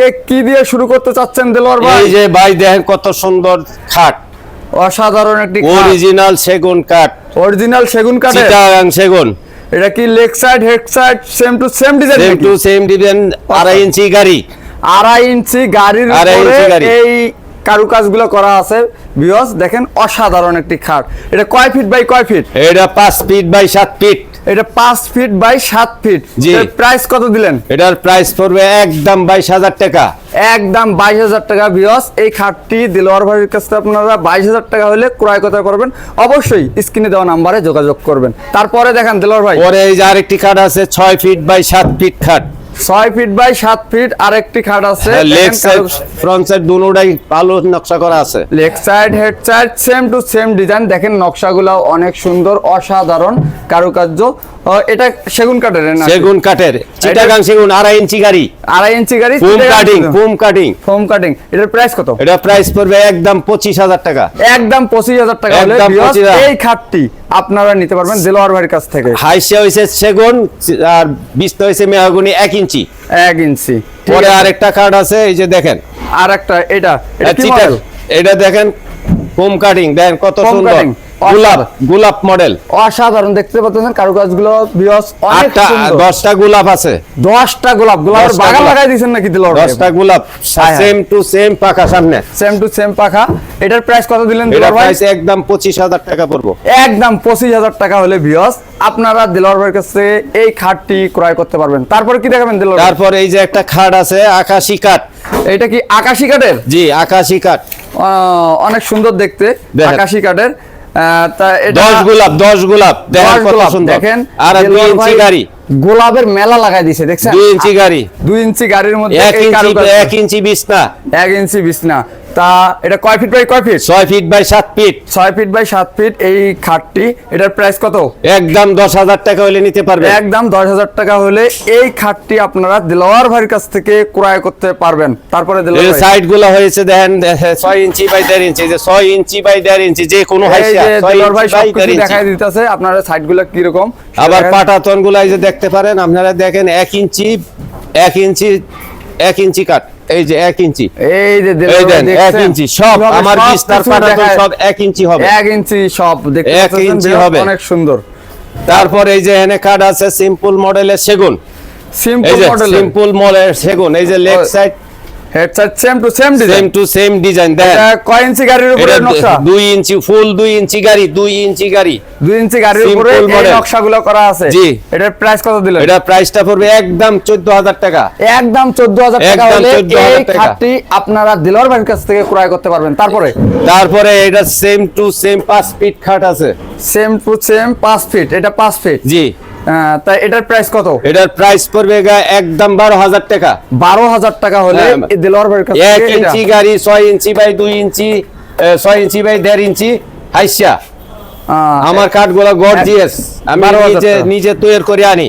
আজকে কি দিয়ে শুরু করতে চাচ্ছেন দেলোয়ার ভাই? এই যে ভাই দেখেন কত সুন্দর খাট। অসাধারণ একটি অরিজিনাল সেগুন কাঠ। অরিজিনাল সেগুন কাঠের। চিটাগাং সেগুন। এটা কি leg side head side same to same design same to same design আড়াই ইঞ্চি গাড়ি। আড়াই ইঞ্চি গাড়ির উপরে। এই কারুকাজগুলো করা আছে। বিয়স দেখেন অসাধারণ একটি খাট। এটা কয় ফিট বাই কয় ফিট এটা পাঁচ ফিট বাই সাত ফিট এটা পাঁচ ফিট বাই সাত ফিট জি। প্রাইস কত দিলেন? এটার প্রাইস পড়বে একদম বাইশ হাজার টাকা। একদম বাইশ হাজার টাকা বিয়স এই খাটটি দিলোয়ার ভাইয়ের কাছে আপনারা বাইশ হাজার টাকা হলে ক্রয় কথা করবেন। অবশ্যই স্ক্রিনে দেওয়া নাম্বারে যোগাযোগ করবেন। তারপরে দেখেন দিলোয়ার ভাই। পরে এই যে আরেকটি খাট আছে ছয় ফিট বাই সাত ফিট খাট। ছয় ফিট বাই সাত ফিট আরেকটি খাট আছে। লেগ সাইড ফ্রন্ট সাইড দুটাই ভালো নকশা করা আছে। Leg side head side same to same design দেখেন নকশাগুলো অনেক সুন্দর অসাধারণ কারুকার্য। এটা সেগুন কাঠের না? সেগুন কাঠের। চিটাগাং সেগুন আড়াই ইঞ্চি গাড়ি। আড়াই ইঞ্চি গাড়ি foam cutting foam cutting foam cutting এটার প্রাইস কত? এটা প্রাইস পড়বে একদম পঁচিশ হাজার টাকা। একদম পঁচিশ হাজার টাকা হলে 25,000 এই খাটটি আপনারা নিতে পারবেন দেলোয়ার ভাইয়ের কাছ থেকে। হাইসিয়া হয়েছে সেগুন আর বিস্তা হইছে মেহাগুনি এক ইঞ্চি। এক ইঞ্চি। পরে আরেকটা কার্ড আছে এই যে দেখেন। আর একটা এটা এটা দেখেন ফোম কাটিং দেখেন কত সুন্দর। গোলাপ গোলাপ মডেল অসাধারণ দেখতে পাচ্ছেন কারুকাজগুলো বিয়স অনেক আটটা সুন্দর। দশটা গোলাপ আছে। গোলাপ গোলাপের বাগান লাগাই দিয়েছেন নাকি দশটা গোলাপ সেম টু সেম পাকা সামনে। সেম টু সেম পাখা। এটার প্রাইস কত দিলেন এটা দিলোয়ার ভাই? প্রাইস একদম পঁচিশ হাজার টাকা পড়ব। একদম পঁচিশ হাজার টাকা হলে আপনারা দিলোয়ার ভাইয়ের কাছে এই খাটটি ক্রয় করতে পারবেন। তারপরে কি দেখাবেন দিলোয়ার ভাই? তারপর এই যে একটা খাট আছে আকাশি কাঠ এটা কি আকাশি কাঠের জি আকাশি কাঠ অনেক সুন্দর দেখতে। আকাশি কাঠের দশ গোলাপ দশ গোলাপ দেখেন দশ কত গোলাপ, সুন্দর। দেখেন। আর দুই ইঞ্চি গাড়ি। গোলাপের মেলা লাগাই দিছে দেখছেন? দুই ইঞ্চি গাড়ি। দুই ইঞ্চি গাড়ির মধ্যে এক ইঞ্চি বিছনা। এক ইঞ্চি বিছনা। তা এটা কয় ফিট বাই কয় ফিট ছয় ফিট বাই সাত ফিট ছয় ফিট বাই সাত ফিট এই খাটটি এটার প্রাইস কত? একদম দশ হাজার টাকা হলে নিতে পারবে। একদম দশ হাজার টাকা হলে এই খাটটি আপনারা দিলোয়ার ভাইয়ের কাছ থেকে ক্রয় করতে পারবেন। তারপরে সাইডগুলো হয়েছে দেখেন ছয় ইঞ্চি বাই দেড় ইঞ্চি যে ছয় ইঞ্চি বাই দেড় ইঞ্চি যে কোনো দিলোয়ার ভাই সবকিছু দেখাই দিতেছে আপনারা সাইডগুলো কীরকম? আবার। পাটাতনগুলো এই যে দেখতে পারেন আপনারা দেখেন এক ইঞ্চি এক ইঞ্চি এক ইঞ্চি কাট এই যে 1 ইঞ্চি। এই যে এই দিলোয়ার ভাই দেন এক দেখছেন? ইঞ্চি সব আমার বিস্তার সব এক ইঞ্চি হবে। এক ইঞ্চি সব দেখতে পাচ্ছেন ইঞ্চি হবে। অনেক সুন্দর। তারপর এই যে এনে কার্ড আছে সিম্পল মডেলের সেগুন। সিম্পল মডেল সিম্পল মডেলের সেগুন এই যে leg side head side same to same same design to same design দেন এটা কয় ইঞ্চি গাড়ির উপরে এটা নকশা? দুই ইঞ্চি ফুল দুই ইঞ্চি গাড়ি দুই ইঞ্চি গাড়ি। দুই ইঞ্চি গাড়ির Simple উপরে এই model। নকশাগুলো করা আছে? জি। এটার প্রাইস কত দিলেন? এটা প্রাইসটা পড়বে একদম চোদ্দ হাজার টাকা। একদম চোদ্দ হাজার টাকা একদম হলে 14,000 এই টাকা। খাটটি আপনারা দিলোয়ার ভাইয়ের কাছ থেকে ক্রয় করতে পারবেন। তারপরে? তারপরে এটা সেম টু সেম পাঁচ ফিট খাট আছে। সেম টু সেম পাঁচ ফিট এটা পাঁচ ফিট জি। তাই এটার প্রাইস কত? এটার প্রাইস পড়বে একদম বারো হাজার টাকা। বারো হাজার টাকা হলে হ্যাঁ। ভাইয়ের কাছ এক ইঞ্চি গাড়ি ছয় ইঞ্চি বাই দুই ইঞ্চি ছয় ইঞ্চি বাই দেড় ইঞ্চি হাইসা আমার কাঠগুলো গর্জিয়াস আমি 12,000 নিজে নিজে তৈরি করে আনি।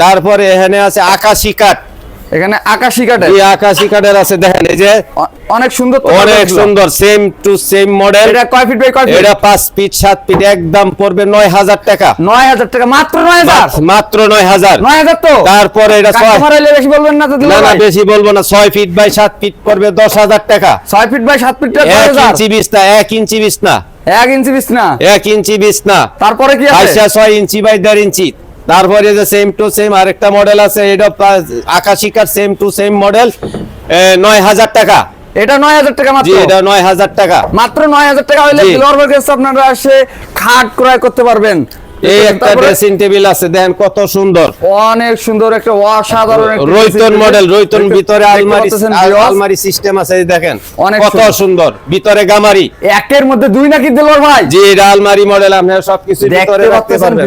তারপরে এখানে আছে আকাশি কাঠ। এখানে আকাশি কাঠের। এই আকাশি কাঠের আছে দেখেন এই যে অনেক সুন্দর তো অনেক সুন্দর সেম টু সেম মডেল এটা কয় ফিট বাই কয় ফিট এটা পাঁচ ফিট সাত ফিট একদম পড়বে নয় হাজার টাকা। নয় হাজার টাকা মাত্র নয় হাজার? মাত্র নয় হাজার। নয় হাজার তো? তারপরে এটা ছয় কাস্টমার এলে বেশি বলবেন না তো না না বেশি বলব না ছয় ফিট বাই সাত ফিট পড়বে দশ হাজার টাকা। ছয় ফিট বাই সাত ফিট এক হাজার। ইঞ্চি বিছনা এক ইঞ্চি বিছনা। এক ইঞ্চি বিছনা? এক ইঞ্চি বিছনা। তারপরে কি আছে? আইসা ছয় ইঞ্চি বাই দেড় ইঞ্চি। তারপরে যে সেম টু সেম আরেকটা মডেল আছে এটা আকাশিকার সেম টু সেম মডেল নয় হাজার টাকা। এটা নয় হাজার টাকা জি মাত্র এটা নয় হাজার টাকা। মাত্র নয় হাজার টাকা হইলে আপনারা এসে খাট ক্রয় করতে পারবেন। এই একটা ড্রেসিং টেবিল আছে দেখেন কত সুন্দর। অনেক সুন্দর একটা অসাধারণ রৈতন মডেল ভিতরে আলমারি? আলমারি সিস্টেম আছে দেখেন। কত সুন্দর। ভিতরে গামারি। একের মধ্যে দুই নাকি ভাই? জি এটা আলমারি মডেল আপনারা সবকিছু ভিতরে রাখতে পারবেন।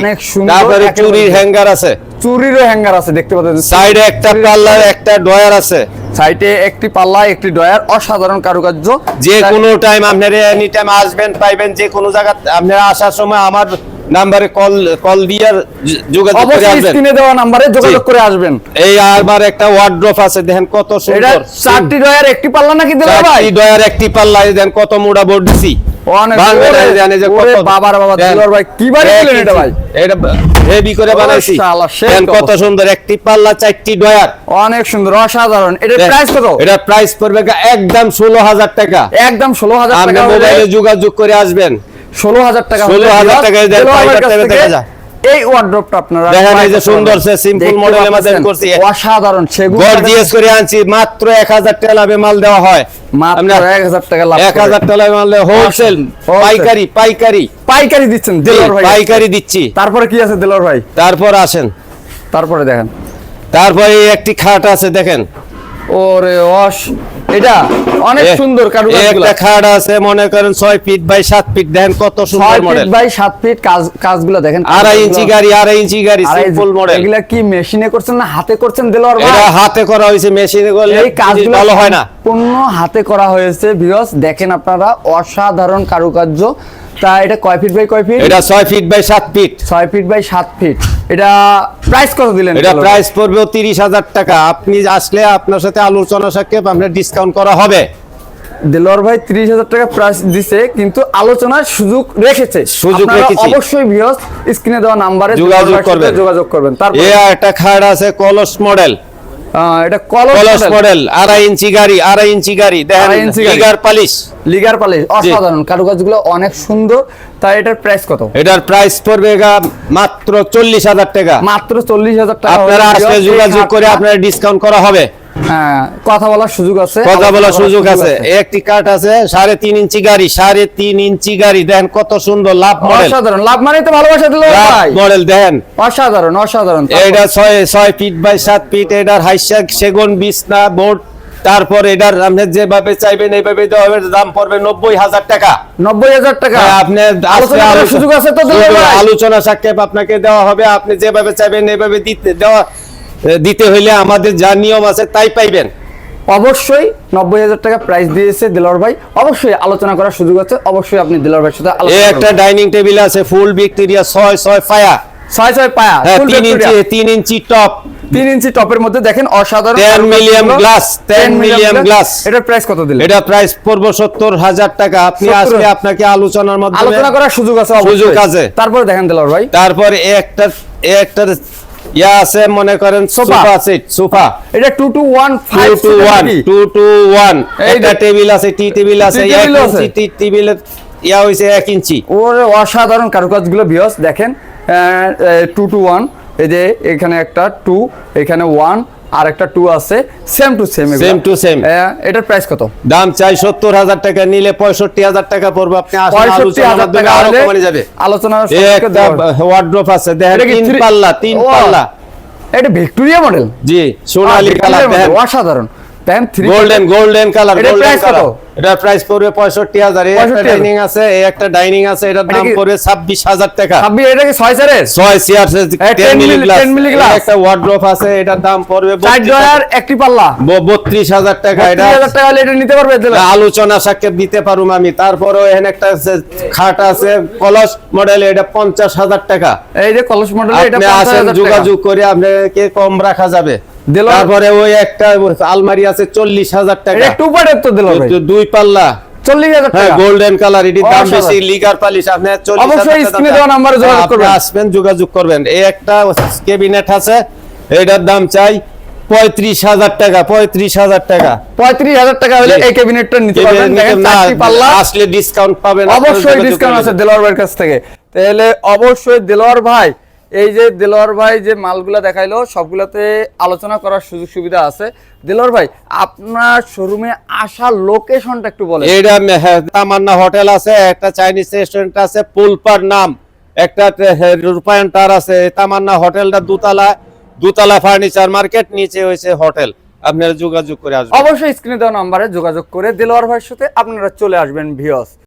অনেক সুন্দর তারপরে চুরির হ্যাঙ্গার আছে। চুরিরও হ্যাঙ্গার আছে দেখতে পাচ্ছেন। সাইডে একটা পাল্লার একটা ডয়ার আছে। সাইডে একটি পাল্লা একটি ডয়ার অসাধারণ কারুকার্য। যে কোনো টাইম আপনারা এনি টাইম আসবেন পাইবেন যে কোনো জায়গা আপনারা আসার সময় আমার নাম্বারে কল কল দিয়ে যোগাযোগ করে আসবেন। স্ক্রিনে দেওয়া নাম্বারে যোগাযোগ করে আসবেন। এই আবার একটা ওয়ার্ড্রপ আছে দেখেন কত এটা সুন্দর। চারটি ডয়ার একটি পাল্লা নাকি দিলার ভাই? চারটি ডয়ার একটি পাল্লা দেখেন কত মোড়া বোর্ড দিছি। অনেক কত-। সুন্দর একটি পাল্লা চারটি ডয়ার অনেক সুন্দর অসাধারণ। এটার প্রাইস কত? প্রাইস পড়বে একদম ষোলো হাজার টাকা। একদম ষোলো হাজার টাকা মোবাইলে যোগাযোগ করে আসবেন। ষোলো হাজার টাকা হলে 16,000 টাকায় দেন, দিলার ভাইয়ের পাইকার কাছ থেকে থেকে দেখা যায়। এই ওয়ার্ড্রপটা আপনারা দেখেন এই যে সুন্দর সে মধ্যে করছি। অসাধারণ সেগুন গর্জিয়াস করে আনছি মাত্র এক হাজার টাকা লাভে মাল দেওয়া হয়। মাত্র আপনার এক হাজার টাকা লাভ এক হাজার টাকা লাভে মাল হোলসেল পাইকারি পাইকারি। পাইকারি দিচ্ছেন জি, ভাই। পাইকারি দিচ্ছি। তারপরে কি আছে দিলার ভাই? তারপর আসেন। তারপরে দেখেন। তারপরে একটি খাট আছে দেখেন। ওরে অস এটা অনেক সুন্দর এই কারুকাজগুলো একটা খাট আছে মনে করেন ছয় ফিট বাই সাত ফিট দেখেন কত সুন্দর ফিট বাই সাত ফিট কাজ কাজগুলো দেখেন আড়াই ইঞ্চি গাড়ি আড়াই ইঞ্চি গাড়ি সিম্পল মডেল এগুলা কি মেশিনে করছেন না হাতে করছেন দিলার ভাই? এটা হাতে করা হয়েছে মেশিনে করলে এই কাজগুলো ভালো হয় না। সম্পূর্ণ হাতে করা হয়েছে ভিউয়ার্স দেখেন আপনারা অসাধারণ কারুকার্য। তা এটা কয় ফিট বাই কয় ফিট এটা ছয় ফিট বাই সাত ফিট ছয় ফিট বাই সাত ফিট এটা প্রাইস কত দিলেন এটা প্রাইস পড়বে তিরিশ হাজার টাকা। আপনি আসলে আপনার সাথে আলোচনা সাক্ষেপ আপনার ডিসকাউন্ট করা হবে। দেলোয়ার ভাই ত্রিশ হাজার টাকা প্রাইস দিছে কিন্তু আলোচনার সুযোগ রেখেছে। সুযোগ রেখেছি। অবশ্যই ভিউয়ার্স স্ক্রিনে দেওয়া নাম্বারে যোগাযোগ করবেন। যোগাযোগ করবেন। তারপর একটা খাট আছে কলস মডেল এটা কলস মডেল আড়াই ইঞ্চি গাড়ি আড়াই ইঞ্চি গাড়ি দেখেন। লিগার পালিশ লিগার পালিশ অসাধারণ। কারুকাজগুলো অনেক সুন্দর। তাই এটার প্রাইস কত? এটার প্রাইস পড়বে মাত্র চল্লিশ হাজার টাকা। মাত্র চল্লিশ হাজার টাকা। আপনারা আসলে যোগাযোগ করে আপনার ডিসকাউন্ট করা হবে। হ্যাঁ, কথা বলার সুযোগ আছে। কথা বলার সুযোগ আছে। একটি কাঠ আছে সাড়ে তিন ইঞ্চি গাড়ি সাড়ে তিন ইঞ্চি গাড়ি। দেখেন কত সুন্দর লাভ মডেল অসাধারণ। লাভ মানে তো ভালোবাসা দিল মডেল দেখেন। অসাধারণ অসাধারণ। এটা ছয় ছয় ফিট বাই সাত ফিট এটার সেগুন বিছনা বোর্ড। তারপর এটার আপনি যেভাবে চাইবেন এইভাবে দেওয়া হবে। দাম পড়বে নব্বই হাজার টাকা। নব্বই হাজার টাকা? হ্যাঁ, আপনি সুযোগ আছে তো? আলোচনা সাক্ষেপ আপনাকে দেওয়া হবে। আপনি যেভাবে চাইবেন এইভাবে দিতে দেওয়া দিতে হইলে আমাদের যা নিয়ম আছে তাই পাইবেন। অবশ্যই নব্বই হাজার টাকা প্রাইস দিয়েছে দিলর ভাই। অবশ্যই আলোচনা করার সুযোগ আছে অবশ্যই আপনি দিলর ভাইয়ের সাথে একটা ডাইনিং টেবিল আছে ফুল ভিক্টোরিয়া ছয় ছয় ফায়া। ছয় ছয় পায়া তিন ইঞ্চি। তিন ইঞ্চি টপ তিন ইঞ্চি টপের মধ্যে দেখেন অসাধারণ 10 million glass, 10 million glass। এটার প্রাইস কত দিলেন? এটা প্রাইস পড়ব সত্তর হাজার টাকা। আপনি 70 আসলে আপনাকে আলোচনার মাধ্যমে আলোচনা করার সুযোগ আছে। সুযোগ আছে। তারপরে দেখেন দিলর ভাই। তারপরে একটা একটা ইয়া আছে মনে করেন সোফা। সোফা। Set sofa. এটা two two one five two two one two two one এই একটা টেবিল আছে টি টেবিল আছে টি টেবিল ইয়া হইছে এক ইঞ্চি। ওর অসাধারণ কারুকাজগুলো বিয়স দেখেন টু টু ওয়ান এই যে এখানে একটা টু এখানে ওয়ান আর একটা টু আছে same to same same to same এটার প্রাইস কত? দাম চাই সত্তর হাজার টাকা নিলে পঁয়ষট্টি হাজার টাকা পড়বে। আপনি পঁয়ষট্টি হাজার টাকা আরও কমে যাবে। আলোচনা। ওয়ার্ড্রপ আছে দেখেন তিন পাল্লা তিন পাল্লা। এটা ভিক্টোরিয়া মডেল জি সোনালী কালার অসাধারণ। দেখেন three golden golden colour golden colour এটা প্রাইস পড়বে পঁয়ষট্টি হাজার। এই একটা ডাইনিং আছে এই একটা ডাইনিং আছে এটার দাম পড়বে ছাব্বিশ হাজার টাকা। এটা কি ছয় চারের ছয় chair 10 milli glass 10 milli glass। একটা ওয়ার্ড্রপ আছে এটার দাম পড়বে চার ডয়ার একটি পাল্লা। বত্রিশ হাজার টাকা এটা। তিরিশ হাজার টাকা এটা নিতে পারবে আলোচনা সাক্ষেপ দিতে পারুম আমি। তারপরে এখানে একটা খাট আছে কলস মডেল এটা পঞ্চাশ হাজার টাকা। এই যে কলস মডেল এটা টাকা। যোগাযোগ করে আপনাকে কম রাখা যাবে। তারপরে ওই একটা আলমারি আছে চল্লিশ হাজার টাকা। এটা টু পার্টের তো দিল দুই পাল্লা। হ্যাঁ গোল্ডেন কালার এটির দাম বেশি লিগার পালিশ আপনি অবশ্যই টাকা স্ক্রিনে দেওয়া নাম্বারে যোগাযোগ করবেন। আসবেন যোগাযোগ করবেন। এই একটা কেবিনেট আছে এটার দাম চাই পঁয়ত্রিশ হাজার টাকা পঁয়ত্রিশ হাজার টাকা। পঁয়ত্রিশ হাজার টাকা হলে। এই ক্যাবিনেটটা নিতে পারবেন। আসলে ডিসকাউন্ট পাবেন অবশ্যই ডিসকাউন্ট আছে দেলোয়ার ভাইয়ের কাছ থেকে। তাহলে অবশ্যই দেলোয়ার ভাই এই যে দেলোয়ার ভাই যে মালগুলা দেখাইলো সবগুলাতে আলোচনা করার সুযোগ সুবিধা আছে। দেলোয়ার ভাই আপনার শোরুমে আসা লোকেশনটা একটু বলেন। এটা মে- হ্যাঁ, তামান্না হোটেল আছে একটা চাইনিজ রেস্টুরেন্ট আছে পুলপার নাম একটা তে- রূপায়ণ টার আছে। তামান্না হোটেলটা দুতলা দুতলা ফার্নিচার মার্কেট নিচে হয়েছে হোটেল। আপনারা যোগাযোগ করে আসবেন। অবশ্যই স্ক্রিনে দেওয়া নাম্বারে যোগাযোগ করে দেলোয়ার ভাইয়ের সাথে আপনারা চলে আসবেন ভিওস